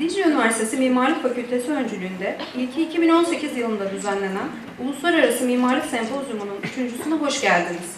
Dicle Üniversitesi Mimarlık Fakültesi öncülüğünde ilki 2018 yılında düzenlenen Uluslararası Mimarlık Sempozyumu'nun üçüncüsüne hoş geldiniz.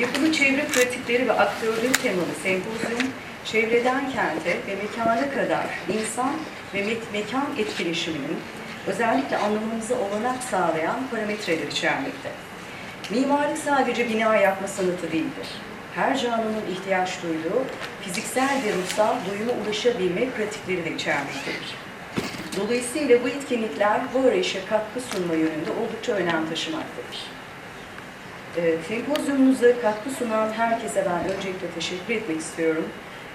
Yapılı çevre pratikleri ve aktörleri temalı sempozyum, çevreden kente ve mekana kadar insan ve me- mekan etkileşiminin özellikle anlamamıza olanak sağlayan parametreler içermekte. Mimarlık sadece bina yapma sanatı değildir. Her canlının ihtiyaç duyduğu fiziksel ve ruhsal duyuma ulaşabilme pratikleri de içermektedir. Dolayısıyla bu etkinlikler bu arayışa katkı sunma yönünde oldukça önem taşımaktadır. E, sempozyumumuza katkı sunan herkese ben öncelikle teşekkür etmek istiyorum.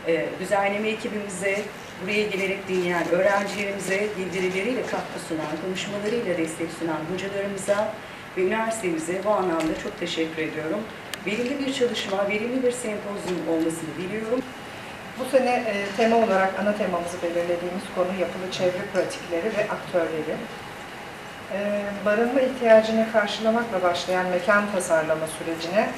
E, düzenleme ekibimize, buraya gelerek dinleyen öğrencilerimize, bildirileriyle katkı sunan, konuşmalarıyla destek sunan hocalarımıza ve üniversitemize bu anlamda çok teşekkür ediyorum. Verimli bir çalışma, verimli bir sempozyum olmasını diliyorum. Bu sene e, tema olarak ana temamızı belirlediğimiz konu yapılı çevre pratikleri ve aktörleri. E, barınma ihtiyacını karşılamakla başlayan mekan tasarlama sürecine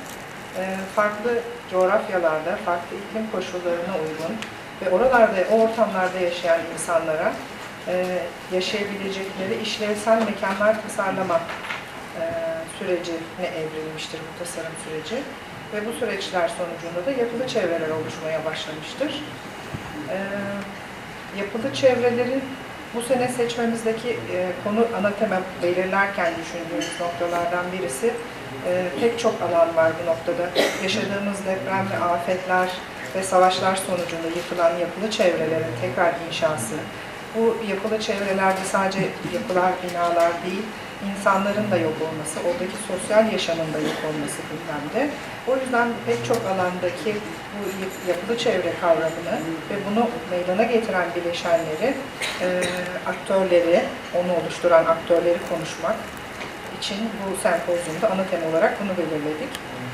farklı coğrafyalarda, farklı iklim koşullarına uygun ve oralarda, o ortamlarda yaşayan insanlara e, yaşayabilecekleri işlevsel mekanlar tasarlama e, sürecine evrilmiştir bu tasarım süreci ve bu süreçler sonucunda da yapılı çevreler oluşmaya başlamıştır. Ee, yapılı çevrelerin bu sene seçmemizdeki e, konu ana tema belirlerken düşündüğümüz noktalardan birisi e, pek çok alan var bu noktada. Yaşadığımız deprem ve afetler ve savaşlar sonucunda yıkılan yapılı çevrelerin tekrar inşası. Bu yapılı çevrelerde sadece yapılar, binalar değil, insanların da yok olması, oradaki sosyal yaşamın da yok olması gündemde. O yüzden pek çok alandaki bu yap- yapılı çevre kavramını ve bunu meydana getiren bileşenleri, e, aktörleri, onu oluşturan aktörleri konuşmak için bu sempozyumda ana tema olarak bunu belirledik.